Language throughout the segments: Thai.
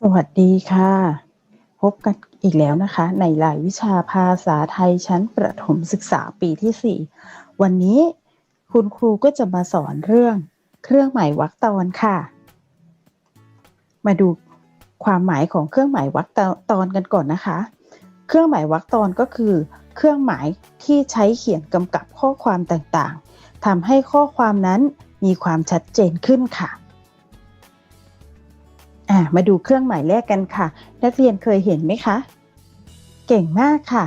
สวัสดีค่ะ พบกันอีกแล้วนะคะ ในรายวิชาภาษาไทยชั้นประถมศึกษาปีที่ 4 วันนี้คุณครูก็จะมาสอนเรื่องเครื่องหมายวรรคตอนค่ะ มาดูความหมายของเครื่องหมายวรรคตอนกันก่อนนะคะ เครื่องหมายวรรคตอนก็คือ เครื่องหมายที่ใช้เขียนกำกับข้อความต่างๆทำให้ข้อความนั้นมีความชัดเจนขึ้นค่ะ อ่ามาดูเครื่องหมายแรกกันค่ะ นักเรียนเคยเห็นไหมคะ เก่งมากค่ะ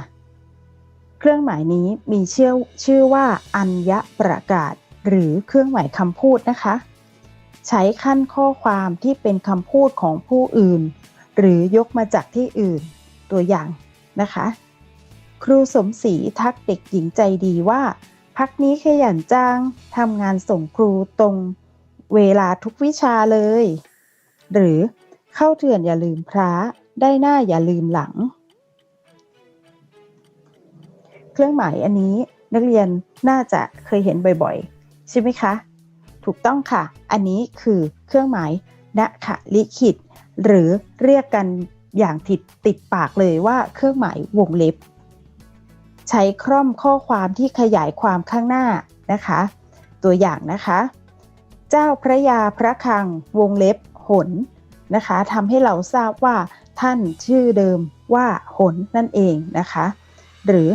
เครื่องหมายนี้มีชื่อชื่อว่า อัญญประกาศ หรือเครื่องหมายคำพูดนะคะ ใช้ขั้นข้อความที่เป็นคำพูดของผู้อื่น หรือยกมาจากที่อื่นตัวอย่างนะคะ ครูสมศรีทักเด็กหญิงใจดีว่า พักนี้ขยันจังทำงานส่งครูตรงเวลาทุกวิชาเลย หรือเข้าเถื่อนอย่าลืมพระได้หน้าอย่าลืมหลัง เครื่องหมายอันนี้นักเรียนน่าจะเคยเห็นบ่อยๆ ใช่ไหมคะ ถูกต้องค่ะ อันนี้คือเครื่องหมายณขลิขิต หรือเรียกกันอย่างติดติดปากเลยว่าเครื่องหมายวงเล็บ ใช้คร่อมข้อความที่ขยายความข้างหน้านะคะ ตัวอย่างนะคะ เจ้าพระยาพระคังวงเล็บ หนนะคะทำให้เราทราบว่าท่านชื่อเดิมว่าหนนั่นเองนะคะ หรือ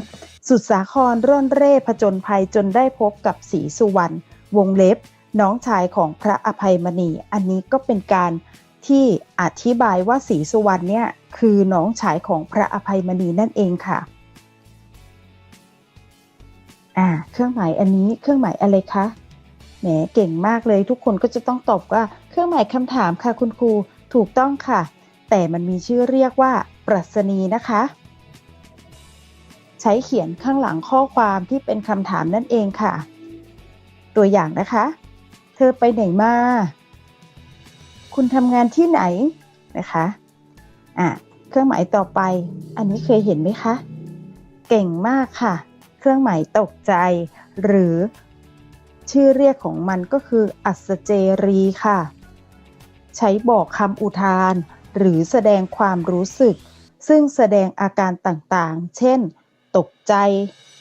สุดสาครร่อนเร่ผจญภัยจนได้พบกับศรีสุวรรณวงเล็บ น้องชายของพระอภัยมณี อันนี้ก็เป็นการที่อธิบายว่าศรีสุวรรณเนี่ยคือน้องชายของพระอภัยมณีนั่นเองค่ะอ่าเครื่องหมายอันนี้เครื่องหมายอะไรคะ แหมเก่งมากเลยทุกคนก็จะต้องตอบว่าเครื่องหมายคำถามค่ะคุณครูถูกต้องค่ะ แต่มันมีชื่อเรียกว่าปรัชนีนะคะ ใช้เขียนข้างหลังข้อความที่เป็นคำถามนั่นเองค่ะ ตัวอย่างนะคะ เธอไปไหนมา คุณทำงานที่ไหนนะคะอะเครื่องหมายต่อไป อันนี้เคยเห็นไหมคะ เก่งมากค่ะ เครื่องหมายตกใจ หรือ ชื่อเรียกของมันก็คือ อัศเจรีค่ะ ใช้บอกคำอุทาน หรือแสดงความรู้สึก ซึ่งแสดงอาการต่างๆ เช่น ตกใจ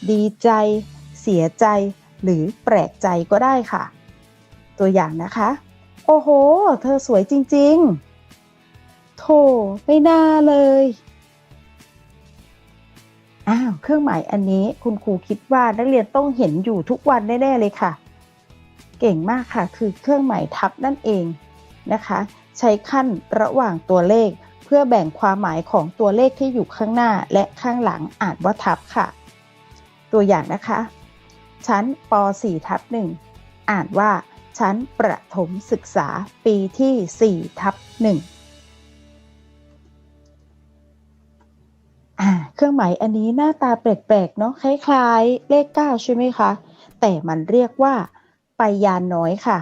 ดีใจ เสียใจ หรือแปลกใจก็ได้ค่ะ ตัวอย่างนะคะ โอ้โห เธอสวยจริง ๆ โธ่ไม่น่าเลยอ้าวเครื่องหมายอันนี้คุณครูคิดว่านักเรียนต้องเห็นอยู่ทุกวันแน่ ๆ เลยค่ะ เก่งมากค่ะ คือเครื่องหมายทับนั่นเองนะคะ ใช้ขั้นระหว่างตัวเลข เพื่อแบ่งความหมายของตัวเลขที่อยู่ข้างหน้าและข้างหลังอ่านว่าทับค่ะ ตัวอย่างนะคะ ชั้นป .4 ทับ1อ่านว่าชั้นประถมศึกษาปีที่4ทับ1เครื่องหมายอันนี้หน้าตาแปลกๆเนาะคล้ายๆ เลข 9 ใช่ไหมคะ แต่มันเรียกว่า ไปยานน้อยค่ะ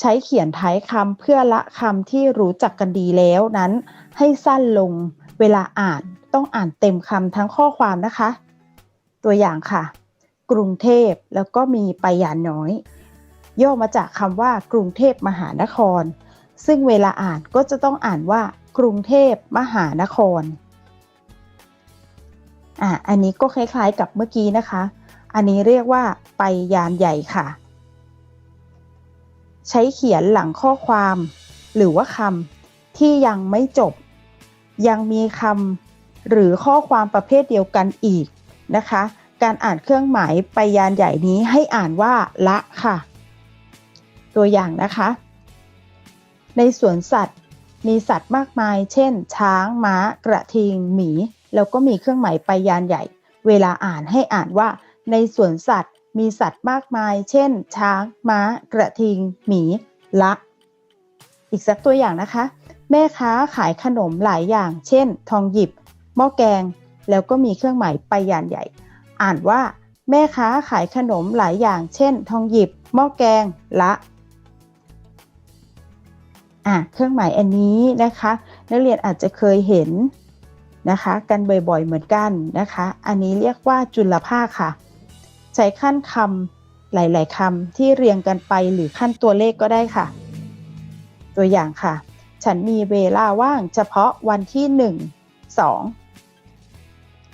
ใช้เขียนท้ายคำเพื่อละคำที่รู้จักกันดีแล้วนั้น ให้สั้นลงเวลาอ่านต้องอ่านเต็มคำทั้งข้อความนะคะ ตัวอย่างค่ะ กรุงเทพแล้วก็มีไปยานน้อย ย่อมาจากคำว่ากรุงเทพมหานคร ซึ่งเวลาอ่านก็จะต้องอ่านว่ากรุงเทพมหานครอะอันนี้ก็คล้ายๆกับเมื่อกี้นะคะ อันนี้เรียกว่าไปยานใหญ่ค่ะ ใช้เขียนหลังข้อความ หรือว่าคำที่ยังไม่จบ ยังมีคำหรือข้อความประเภทเดียวกันอีกนะคะ การอ่านเครื่องหมายไปยานใหญ่นี้ให้อ่านว่าละค่ะ ตัวอย่างนะคะ ในสวนสัตว์มีสัตว์มากมาย เช่น ช้าง ม้า กระทิง หมี แล้วก็มีเครื่องหมายไปยานใหญ่ เวลาอ่านให้อ่านว่า ในสวนสัตว์มีสัตว์มากมาย เช่น ช้าง ม้า กระทิง หมี ละ อีกสักตัวอย่างนะคะ แม่ค้าขายขนมหลายอย่าง เช่น ทองหยิบ หม้อแกง แล้วก็มีเครื่องหมายไปยานใหญ่ อ่านว่าแม่ค้าขายขนมหลายอย่าง เช่น ทองหยิบ หม้อแกง ละอะเครื่องหมายอันนี้นะคะ นักเรียนอาจจะเคยเห็นนะคะ กันบ่อยๆเหมือนกันนะคะ อันนี้เรียกว่าจุลภาคค่ะ ใช้ขั้นคำหลาย ๆคำที่เรียงกันไปหรือขั้นตัวเลขก็ได้ค่ะ ตัวอย่างค่ะ ฉันมีเวลาว่างเฉพาะวันที่หนึ่งสอง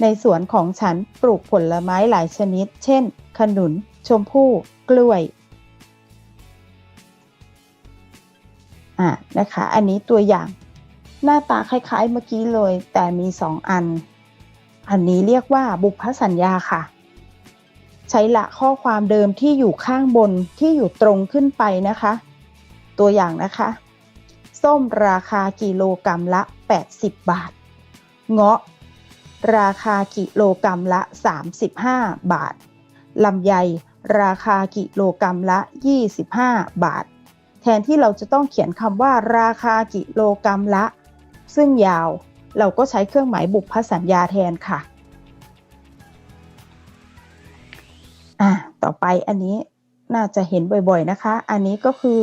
ในสวนของฉันปลูกผลไม้หลายชนิด เช่น ขนุน ชมพู่ กล้วยอะนะคะ อันนี้ตัวอย่างหน้าตาคล้ายๆเมื่อกี้เลย แต่มีสองอัน อันนี้เรียกว่าบุพสัญญาค่ะ ช้ละข้อความเดิมที่อยู่ข้างบนที่อยู่ตรงขึ้นไปนะคะ ตัวอย่างนะคะ ส้มราคากิโลกรรัมละ 80 บาท เงาะ ราคากิโลกรรัมละ 35 บาทลำไยราคากิโลกรรัมละ 25 บาท แทนที่เราจะต้องเขียนคำว่า ราคากิโลกรรัมละ ซึ่งยาวเราก็ใช้เครื่องหมายบุพสัญญาแทนค่ะอะ ต่อไปอันนี้น่าจะเห็นบ่อยๆนะคะ อันนี้ก็คือ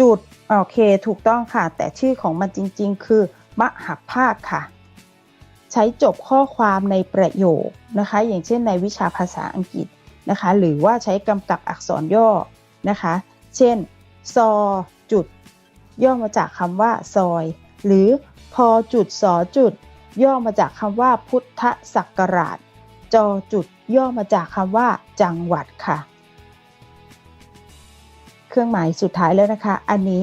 จุดโอเคถูกต้องค่ะ แต่ชื่อของมันจริงๆ คือมหักภาคค่ะ ใช้จบข้อความในประโยคนะคะ อย่างเช่นในวิชาภาษาอังกฤษนะคะ หรือว่าใช้กำกับอักษรย่อนะคะ เช่นซอจุด ย่อมาจากคำว่าซอย หรือพอจุดสอจุด ย่อมาจากคำว่าพุทธศักราช จอจุดย่อมาจากคำว่า จังหวัดค่ะ เครื่องหมายสุดท้ายแล้วนะคะ อันนี้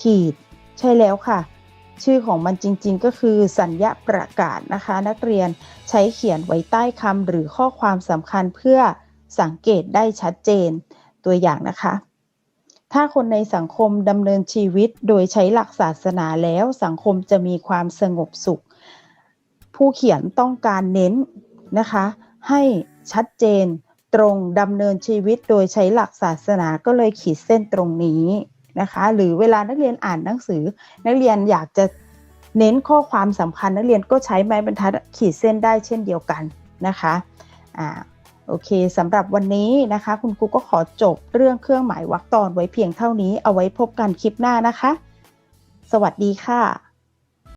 ขีดใช่แล้วค่ะ ชื่อของมันจริงๆ ก็คือสัญญาประกาศนะคะ นักเรียนใช้เขียนไว้ใต้คำหรือข้อความสำคัญเพื่อสังเกตได้ชัดเจนตัวอย่างนะคะ ถ้าคนในสังคมดำเนินชีวิตโดยใช้หลักศาสนาแล้วสังคมจะมีความสงบสุข ผู้เขียนต้องการเน้น นะคะ ให้ชัดเจนตรงดำเนินชีวิตโดยใช้หลักศาสนาก็เลยขีดเส้นตรงนี้นะคะ หรือเวลานักเรียนอ่านหนังสือ นักเรียนอยากจะเน้นข้อความสำคัญนักเรียนก็ใช้ไม้บรรทัดขีดเส้นได้เช่นเดียวกันนะคะอ่าโอเคสำหรับวันนี้นะคะ คุณครูก็ขอจบเรื่องเครื่องหมายวรรคตอนไว้เพียงเท่านี้เอาไว้พบกันคลิปหน้านะคะ สวัสดีค่ะ